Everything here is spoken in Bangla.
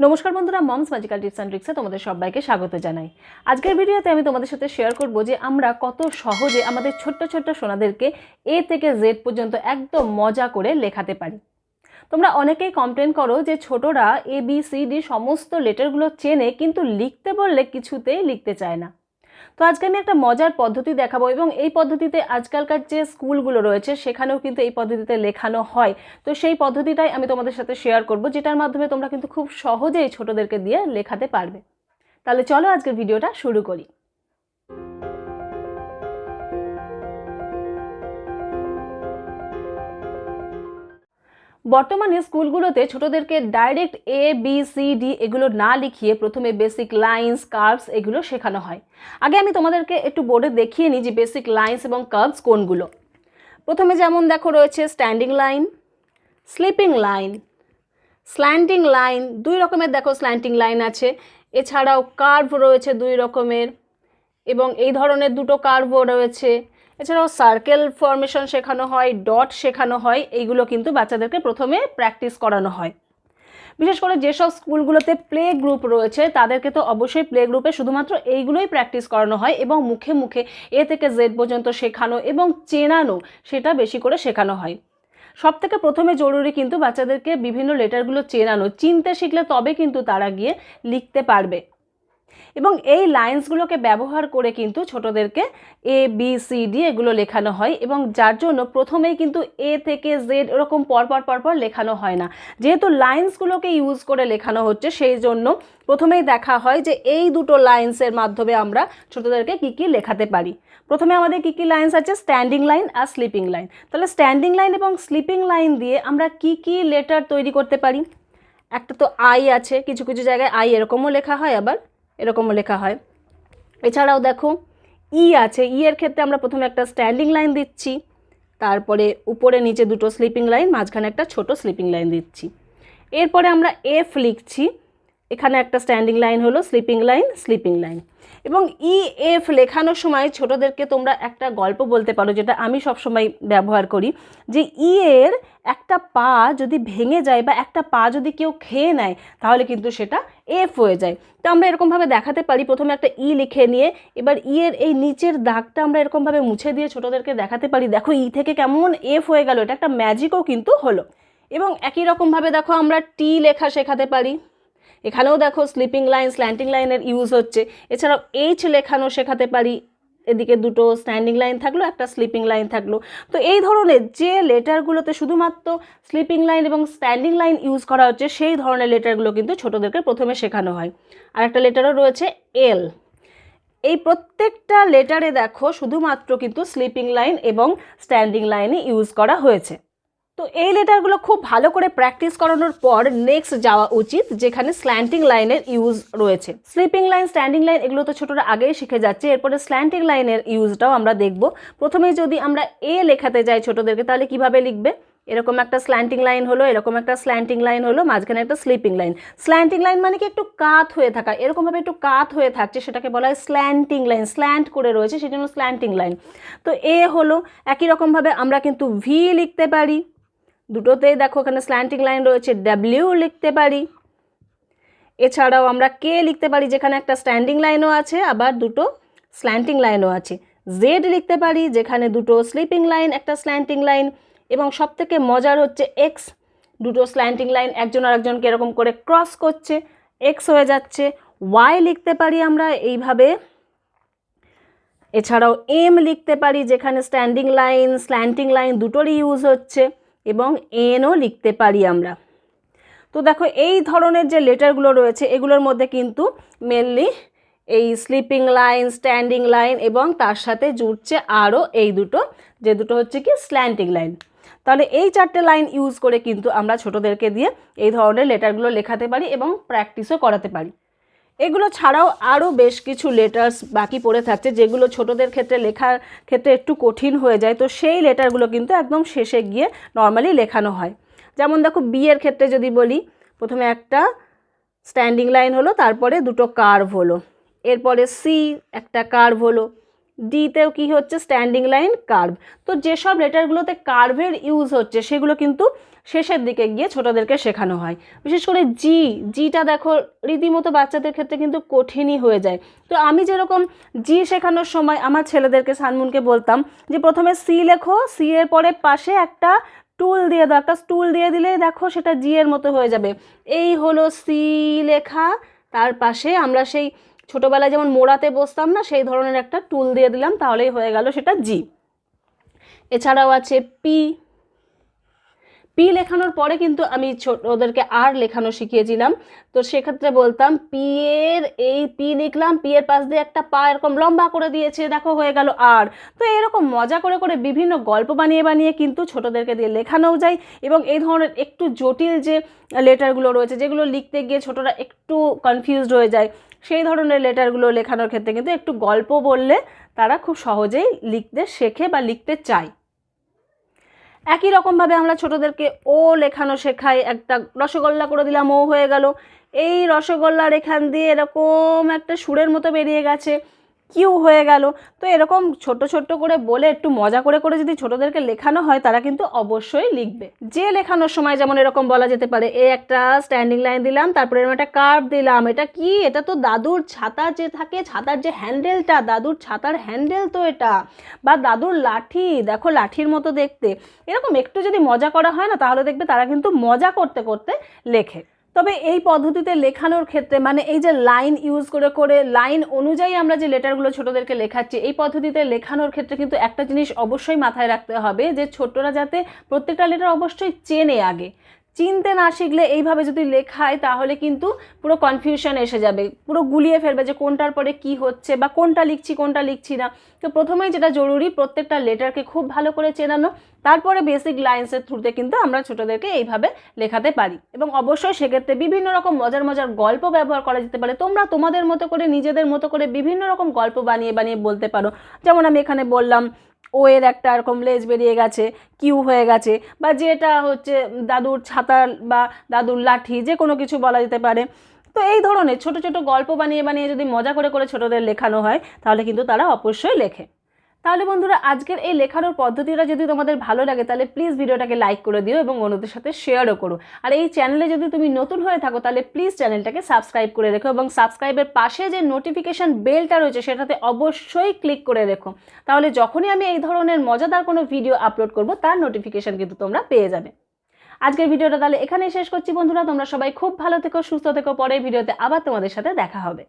নমস্কার বন্ধুরা, মমস ম্যাজিক্যাল টিপস অ্যান্ড ট্রিক্সে তোমাদের সবাইকে স্বাগত জানাই। আজকের ভিডিওতে আমি তোমাদের সাথে শেয়ার করব যে আমরা কত সহজে আমাদের ছোট্ট ছোট্ট সোনাদেরকে এ থেকে জেড পর্যন্ত একদম মজা করে লেখাতে পারি। তোমরা অনেকেই কমপ্লেন করো যে ছোটরা এ বি সি ডি সমস্ত লেটারগুলো চেনে কিন্তু লিখতে বললে কিছুতেই লিখতে চায় না। তো আজকে আমি একটা মজার পদ্ধতি দেখাবো এবং এই পদ্ধতিতে আজকালকার যে স্কুলগুলো রয়েছে, সেখানেও কিন্তু এই পদ্ধতিতে লেখানো হয়। তো সেই পদ্ধতিটাই আমি তোমাদের সাথে শেয়ার করব, যেটার মাধ্যমে তোমরা কিন্তু খুব সহজেই ছোটোদেরকে দিয়ে লেখাতে পারবে। তাহলে চলো আজকের ভিডিওটা শুরু করি। বর্তমানে স্কুলগুলোতে ছোটদেরকে direct A B C D এগুলো না লিখিয়ে প্রথমে বেসিক লাইন্স কার্ভস এগুলো শেখানো হয়। আগে আমি তোমাদেরকে একটু বোর্ডে দেখিয়ে নিই যে বেসিক লাইন্স এবং কার্ভস কোনগুলো। প্রথমে যেমন দেখো রয়েছে standing line sleeping line slanting line দুই রকমের দেখো স্ল্যান্টিং লাইন আছে। এছাড়াও কার্ভ রয়েছে দুই রকমের এবং এই ধরনের দুটো কার্ভও রয়েছে। এছাড়াও সার্কেল ফর্মেশন শেখানো হয় ডট শেখানো হয়, এইগুলো কিন্তু বাচ্চাদেরকে প্রথমে প্র্যাকটিস করানো হয়। বিশেষ করে যেসব স্কুলগুলোতে প্লে গ্রুপ রয়েছে, তাদেরকে তো অবশ্যই প্লে গ্রুপে শুধুমাত্র এইগুলোই প্র্যাকটিস করানো হয় এবং মুখে মুখে এ থেকে জেড পর্যন্ত শেখানো এবং চেনানো সেটা বেশি করে শেখানো হয়। সব থেকে প্রথমে জরুরি কিন্তু বাচ্চাদেরকে বিভিন্ন লেটারগুলো চেনানো। চিনতে শিখলে তবে কিন্তু তারা গিয়ে লিখতে পারবে। এবং এই লাইন্সগুলোকে ব্যবহার করে কিন্তু ছোটদেরকে এ বি সি ডি এগুলো লেখানো হয় এবং যার জন্য প্রথমেই কিন্তু এ থেকে জেড এরকম পরপর পরপর লেখানো হয় না। যেহেতু লাইন্সগুলোকে ইউজ করে লেখানো হচ্ছে, সেই জন্য প্রথমেই দেখা হয় যে এই দুটো লাইন্সের মাধ্যমে আমরা ছোটদেরকে কী কী লেখাতে পারি। প্রথমে আমাদের কী কী লাইন্স আছে? স্ট্যান্ডিং লাইন আর স্লিপিং লাইন তাহলে স্ট্যান্ডিং লাইন এবং স্লিপিং লাইন দিয়ে আমরা কি কি লেটার তৈরি করতে পারি? একটা তো আই আছে, কিছু কিছু জায়গায় আই এরকমও লেখা হয় আবার। এরকমও লেখা হয়। এছাড়াও দেখো, ই আছে। ই এর ক্ষেত্রে আমরা প্রথমে একটা স্ট্যান্ডিং লাইন দিচ্ছি, তারপরে উপরে নিচে দুটো স্লিপিং লাইন, মাঝখানে একটা ছোট স্লিপিং লাইন দিচ্ছি। এরপরে আমরা এফ লিখছি। এখানে একটা স্ট্যান্ডিং লাইন হলো স্লিপিং লাইন স্লিপিং লাইন এবং ই এফ লেখানোর সময় ছোটদেরকে তোমরা একটা গল্প বলতে পারো, যেটা আমি সবসময় ব্যবহার করি, যে ই এর একটা পা যদি ভেঙে যায় বা একটা পা যদি কেউ খেয়ে নেয়, তাহলে কিন্তু সেটা এফ হয়ে যায়। তো আমরা এরকমভাবে দেখাতে পারি, প্রথমে একটা ই লিখে নিয়ে, এবার ই এর এই নিচের দাগটা আমরা এরকমভাবে মুছে দিয়ে ছোটদেরকে দেখাতে পারি, দেখো ই থেকে কেমন এফ হয়ে গেল, এটা একটা ম্যাজিকও কিন্তু হলো। এবং একই রকমভাবে দেখো আমরা টি লেখা শেখাতে পারি। এখানেও দেখো স্লিপিং লাইন স্ল্যান্টিং লাইনের ইউজ হচ্ছে। এছাড়াও এইচ লেখানো শেখাতে পারি। এদিকে দুটো স্ট্যান্ডিং লাইন থাকল, একটা স্লিপিং লাইন থাকল। তো এই ধরনের যে লেটারগুলোতে শুধুমাত্র স্লিপিং লাইন এবং স্ট্যান্ডিং লাইন ইউজ করা হচ্ছে, সেই ধরনের লেটারগুলো কিন্তু ছোটোদেরকে প্রথমে শেখানো হয়। আর একটা লেটারও রয়েছে এল এই প্রত্যেকটা লেটারে দেখো শুধুমাত্র কিন্তু স্লিপিং লাইন এবং স্ট্যান্ডিং লাইনে ইউজ করা হয়েছে। তো এই লেটারগুলো খুব ভালো করে প্র্যাকটিস করানোর পর নেক্সট যাওয়া উচিত, যেখানে স্ল্যান্টিং লাইনের ইউজ রয়েছে। স্লিপিং লাইন স্ট্যান্ডিং লাইন এগুলো তো ছোটরা আগেই শিখে যাচ্ছে, এরপরে স্ল্যান্টিং লাইনের ইউজটাও আমরা দেখব। প্রথমে যদি আমরা এ লেখাতে যাই ছোটদেরকে, তাহলে কীভাবে লিখবে? এরকম একটা স্ল্যান্টিং লাইন হলো, এরকম একটা স্ল্যান্টিং লাইন হলো, মাঝখানে একটা স্লিপিং লাইন স্ল্যান্টিং লাইন মানে কি? একটু কাত হয়ে থাকা। এরকমভাবে একটু কাত হয়ে থাকছে, সেটাকে বলা হয় স্ল্যান্টিং লাইন স্ল্যান্ট করে রয়েছে হলো স্ল্যান্টিং লাইন তো এ হলো, একই রকমভাবে আমরা কিন্তু ভি লিখতে পারি। দুটোতেই দেখো এখানে স্ল্যান্টিং লাইন রয়েছে ডাব্লিউ লিখতে পারি। এছাড়াও আমরা কে লিখতে পারি, যেখানে একটা স্ট্যান্ডিং লাইনও আছে, আবার দুটো স্ল্যান্টিং লাইনও আছে। জেড লিখতে পারি, যেখানে দুটো স্লিপিং লাইন একটা স্ল্যান্টিং লাইন এবং সবথেকে মজার হচ্ছে এক্স দুটো স্ল্যান্টিং লাইন একজন আরেকজনকে এরকম করে ক্রস করছে এক্স হয়ে যাচ্ছে। ওয়াই লিখতে পারি আমরা এইভাবে। এছাড়াও এম লিখতে পারি, যেখানে স্ট্যান্ডিং লাইন স্ল্যান্টিং লাইন দুটোরই ইউজ হচ্ছে। এবং এনও লিখতে পারি আমরা। তো দেখো, এই ধরনের যে লেটারগুলো রয়েছে, এগুলোর মধ্যে কিন্তু মেনলি এই স্লিপিং লাইন স্ট্যান্ডিং লাইন এবং তার সাথে জুড়ছে আরও এই দুটো, যে দুটো হচ্ছে কি স্ল্যান্টিং লাইন তাহলে এই চারটে লাইন ইউজ করে কিন্তু আমরা ছোটোদেরকে দিয়ে এই ধরনের লেটারগুলো লেখাতে পারি এবং প্র্যাকটিসও করাতে পারি। এগুলো ছাড়াও আরও বেশ কিছু লেটার্স বাকি পড়ে থাকছে, যেগুলো ছোটদের ক্ষেত্রে লেখার ক্ষেত্রে একটু কঠিন হয়ে যায়। তো সেই লেটারগুলো কিন্তু একদম শেষে গিয়ে নর্মালি লেখানো হয়। যেমন দেখো বিয়ের ক্ষেত্রে যদি বলি, প্রথমে একটা স্ট্যান্ডিং লাইন হলো, তারপরে দুটো কার্ভ হলো। এরপরে সি একটা কার্ভ হলো। ডিতেও কি হচ্ছে? স্ট্যান্ডিং লাইন কার্ভ তো যেসব লেটারগুলোতে কার্ভের ইউজ হচ্ছে, সেগুলো কিন্তু শেষের দিকে গিয়ে ছোটদেরকে শেখানো হয়। বিশেষ করে জি জিটা দেখো, রীতিমতো বাচ্চাদের ক্ষেত্রে কিন্তু কঠিনই হয়ে যায়। তো আমি যেরকম জি শেখানোর সময় আমার ছেলেদেরকে, সানমুনকে বলতাম যে, প্রথমে সি লেখো সি এর পরে পাশে একটা টুল দিয়ে দাও। একটা স্টুল দিয়ে দিলে দেখো সেটা জি এর মতো হয়ে যাবে। এই হলো সি লেখা, তার পাশে আমরা সেই ছোটোবেলায় যেমন মোড়াতে বসতাম না, সেই ধরনের একটা টুল দিয়ে দিলাম, তাহলেই হয়ে গেল সেটা জি। এছাড়াও আছে পি পি লেখানোর পরে কিন্তু আমি ছোট, ওদেরকে আর লেখানো শিখিয়েছিলাম। তো সেক্ষেত্রে বলতাম পি এর এই পি লিখলাম পি এর পাশ দিয়ে একটা পা এরকম লম্বা করে দিয়েছে, দেখো হয়ে গেল আর তো এরকম মজা করে করে বিভিন্ন গল্প বানিয়ে বানিয়ে কিন্তু ছোটদেরকে দিয়ে লেখানোও যায় এবং এই ধরনের একটু জটিল যে লেটারগুলো রয়েছে, যেগুলো লিখতে গিয়ে ছোটরা একটু কনফিউজড হয়ে যায়, সেই ধরনের লেটারগুলো লেখানোর ক্ষেত্রে কিন্তু একটু গল্প বললে তারা খুব সহজেই লিখতে শেখে বা লিখতে চায়। একই রকমভাবে আমরা ছোটদেরকে ও লেখানো শেখাই, একটা রসগোল্লা করে দিলাম, ও হয়ে গেল। এই রসগোল্লার এখান দিয়ে এরকম একটা সুরের মতো বেরিয়ে গেছে। কিউ হয়ে গেল। তো এরকম ছোট ছোট করে বলে, একটু মজা করে করে যদি ছোটদেরকে লেখানো হয়, তারা কিন্তু অবশ্যই লিখবে। যে লেখানোর সময় যেমন এরকম বলা যেতে পারে, এ একটা স্ট্যান্ডিং লাইন দিলাম, তারপরে এরকম একটা কার্ভ দিলাম, এটা কি? এটা তো দাদুর ছাতা যে থাকে, ছাতার যে হ্যান্ডেলটা দাদুর ছাতার হ্যান্ডেল তো এটা। বা দাদুর লাঠি, দেখো লাঠির মতো দেখতে। এরকম একটু যদি মজা করা হয় না, তাহলে দেখবে তারা কিন্তু মজা করতে করতে লেখে। তবে এই পদ্ধতিতে লেখানোর ক্ষেত্রে মানে এই যে লাইন ইউজ করে করে লাইন অনুযায়ী আমরা যে লেটারগুলো ছোটদেরকে লেখাচ্ছি, এই পদ্ধতিতে লেখানোর ক্ষেত্রে কিন্তু একটা জিনিস অবশ্যই মাথায় রাখতে হবে যে ছোটরা যাতে প্রত্যেকটা লেটার অবশ্যই চেনে আগে। চিনতে না শিখলে এইভাবে যদি লেখায়, তাহলে কিন্তু পুরো কনফিউশন এসে যাবে। পুরো গুলিয়ে ফেলবে যে কোনটার পরে কি হচ্ছে বা কোনটা লিখছি কোনটা লিখছি না। তো প্রথমেই যেটা জরুরি, প্রত্যেকটা লেটারকে খুব ভালো করে চেনানো। তারপরে বেসিক লাইন্সের থ্রুতে কিন্তু আমরা ছোটোদেরকে এইভাবে লেখাতে পারি। এবং অবশ্যই সেক্ষেত্রে বিভিন্ন রকম মজার মজার গল্প ব্যবহার করা যেতে পারে। তোমরা তোমাদের মতো করে, নিজেদের মতো করে বিভিন্ন রকম গল্প বানিয়ে বানিয়ে বলতে পারো। যেমন আমি এখানে বললাম ও এর একটা এরকম লেজ বেরিয়ে গেছে, কিউ হয়ে গেছে, বা যেটা হচ্ছে দাদুর ছাতা বা দাদুর লাঠি, যে কোনো কিছু বলা যেতে পারে। তো এই ধরনের ছোট ছোট গল্প বানিয়ে বানিয়ে যদি মজা করে করে ছোটদের লেখানো হয়, তাহলে কিন্তু তারা অবশ্যই লেখে। তাহলে বন্ধুরা, আজকের এই লেখানোর পদ্ধতিটা যদি তোমাদের ভালো লাগে, তাহলে প্লিজ ভিডিওটাকে লাইক করে দিও এবং অন্যদের সাথে শেয়ারও করো। আর এই চ্যানেলে যদি তুমি নতুন হয়ে থাকো, তাহলে প্লিজ চ্যানেলটাকে সাবস্ক্রাইব করে রেখো এবং সাবস্ক্রাইবের পাশে যে নোটিফিকেশান বেলটা রয়েছে, সেটাতে অবশ্যই ক্লিক করে রেখো। তাহলে যখনই আমি এই ধরনের মজাদার কোনো ভিডিও আপলোড করব, তার নোটিফিকেশান কিন্তু তোমরা পেয়ে যাবে। আজকের ভিডিওটা তাহলে এখানেই শেষ করছি বন্ধুরা, তোমরা সবাই খুব ভালো থেকো, সুস্থ থেকো পরে ভিডিওতে আবার তোমাদের সাথে দেখা হবে।